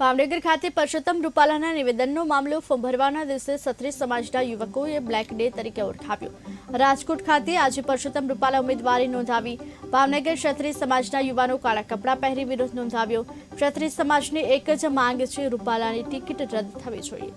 ભાવનગર ખાતે પરસોત્તમ રૂપાલાના નિવેદનનો મામલો ભરવાના દિવસે સત્રી સમાજના યુવકોએ બ્લેક ડે તરીકે ઓળખાવ્યો. રાજકોટ ખાતે આજે પરસોત્તમ રૂપાલા ઉમેદવારી નોંધાવી ભાવનગર ક્ષત્રિય સમાજના યુવાનો કાળા કપડાં પહેરી વિરોધ નોંધાવ્યો. ક્ષત્રિય સમાજની એક જ માંગ છે રૂપાલાની ટિકિટ રદ થવી જોઈએ.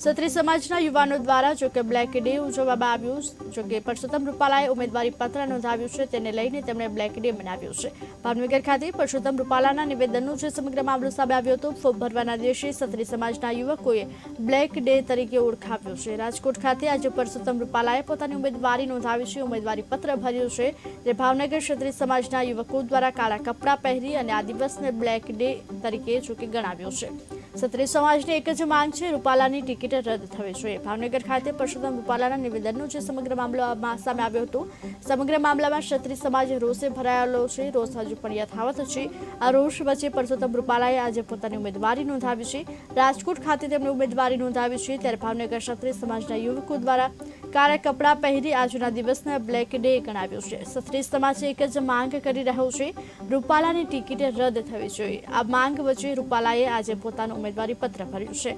ક્ષત્રિય સમાજના યુવાનો દ્વારા જો કે બ્લેક ડે ઉજવવામાં આવ્યું જો કે પરસોત્તમ રૂપાલાએ ઉમેદવારી પત્ર નોંધાવ્યું છે, તેને લઈને તેમણે બ્લેક ડે મનાવ્યો છે. ભાવનગર ખાતે પરસોત્તમ રૂપાલાના નિવેદનનો જે સમગ્ર મામલો સામે આવ્યો હતો, ફોર્મ ભરવાના દિવસે ક્ષત્રિય સમાજના યુવકોએ બ્લેક ડે તરીકે ઓળખાવ્યો છે. રાજકોટ ખાતે આજે પરસોત્તમ રૂપાલાએ પોતાની ઉમેદવારી નોંધાવી છે, ઉમેદવારી પત્ર ભર્યું છે, જે ભાવનગર ક્ષત્રિય સમાજના યુવકો દ્વારા કાળા કપડાં પહેરી અને આ દિવસને બ્લેક ડે તરીકે જો કે ગણાવ્યો છે. ક્ષત્રિય સમાજની એક જ માંગ છે, રૂપાલાની ટિકિટ રદ થવી જોઈએ. ભાવનગર ખાતે પરસોત્તમ રૂપાલાના નિવેદનનો જે સમગ્ર મામલો સામે આવ્યો હતો, સમગ્ર મામલામાં ક્ષત્રિય સમાજ રોષે ભરાયેલો છે, રોષ હજુ પણ યથાવત છે. આ રોષ વચ્ચે પરસોત્તમ રૂપાલાએ આજે પોતાની ઉમેદવારી નોંધાવી છે. રાજકોટ ખાતે તેમની ઉમેદવારી નોંધાવી છે, ત્યારે ભાવનગર ક્ષત્રિય સમાજના યુવકો દ્વારા કાળા કપડાં પહેરી આજના દિવસને બ્લેક ડે ગણાવ્યો છે. ક્ષત્રિય સમાજ એક જ માંગ કરી રહ્યો છે. રૂપાલાની ટિકિટ રદ થવી જોઈએ. આ માંગ વચ્ચે રૂપાલાએ આજે પોતાનું ઉમેદવારી પત્ર ભર્યું છે.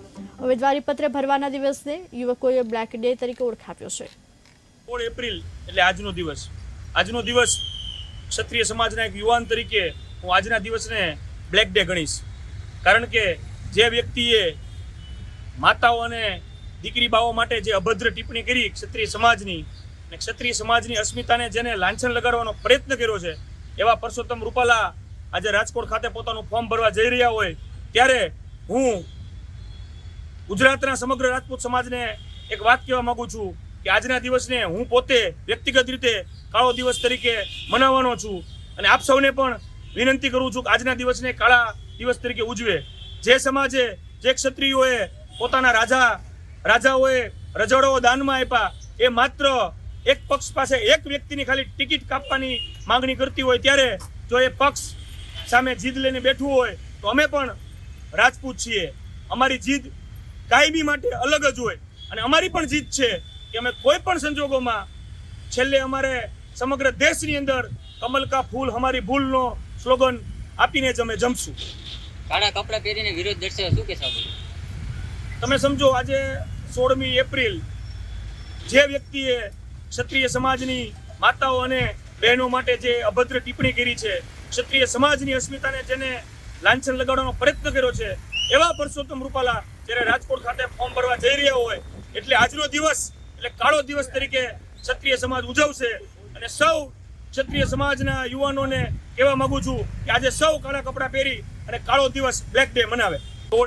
ઉમેદવારી પત્ર ભરવાના દિવસને યુવકોએ બ્લેક ડે તરીકે ઓળખાવ્યો છે. સોળ એપ્રિલ, એટલે આજનો દિવસ. આજનો દિવસ ક્ષત્રિય સમાજના એક યુવાન તરીકે હું આજના દિવસને બ્લેક ડે ગણીશ. કારણ કે જે વ્યક્તિએ માતાઓ અને દીકરી બાઓ માટે જે અભદ્ર ટિપ્પણી કરી ક્ષત્રિય સમાજની અને ક્ષત્રિય સમાજની અસ્મિતાને જેને લાંછન લગાડવાનો પ્રયત્ન કર્યો છે, એવા પરસોત્તમ રૂપાલા આજે રાજકોટ ખાતે પોતાનું ફોર્મ ભરવા જઈ રહ્યા હોય, ત્યારે હું ગુજરાતના સમગ્ર રાજપૂત સમાજને એક વાત કહેવા માગું છું કે આજના દિવસને હું પોતે વ્યક્તિગત રીતે કાળો દિવસ તરીકે મનાવવાનો છું અને આપ સૌને પણ વિનંતી કરું છું કે આજના દિવસને કાળા દિવસ તરીકે ઉજવે. જે સમાજે જે ક્ષત્રિયોએ પોતાના રાજા રાજાઓએ રજવાડાઓ દાનમાં આપ્યા. એ માત્ર એક પક્ષ પાસે એક વ્યક્તિની ખાલી ટિકિટ કાપવાની માંગણી કરતી હોય ત્યારે જો એ પક્ષ સામે જીદ લઈને બેઠું હોય, તો અમે પણ રાજપૂત છીએ. અમારી જીદ કાયમી માટે અલગ જ હોય અને અમારી પણ જીત છે કે અમે કોઈ પણ સંજોગોમાં છેલ્લે અમારે સમગ્ર દેશની અંદર કમલ કા ફૂલ અમારી ભૂલનો સ્લોગન આપીને જ અમે જમશું. કાળા કપડાં પહેરીને વિરોધ દર્શાવે શું કહેશો તમે સમજો, આજે સોળમી એપ્રિલ જે વ્યક્તિએ ક્ષત્રિય સમાજની માતાઓ અને બહેનો માટે જે અભદ્ર ટિપ્પણી કરી છે, ક્ષત્રિય સમાજની અસ્મિતાને જેને લાંછન લગાડવાનો પ્રયત્ન કર્યો છે, એવા પરસોત્તમ રૂપાલા જ્યારે રાજકોટ ખાતે ફોર્મ ભરવા જઈ રહ્યા હોય, એટલે આજનો દિવસ, એટલે કાળો દિવસ તરીકે ક્ષત્રિય સમાજ ઉજવશે. અને સૌ ક્ષત્રિય સમાજના યુવાનોને કહેવા માંગુ છું કે આજે સૌ કાળા કપડાં પહેરી અને કાળો દિવસ બ્લેક ડે મનાવે.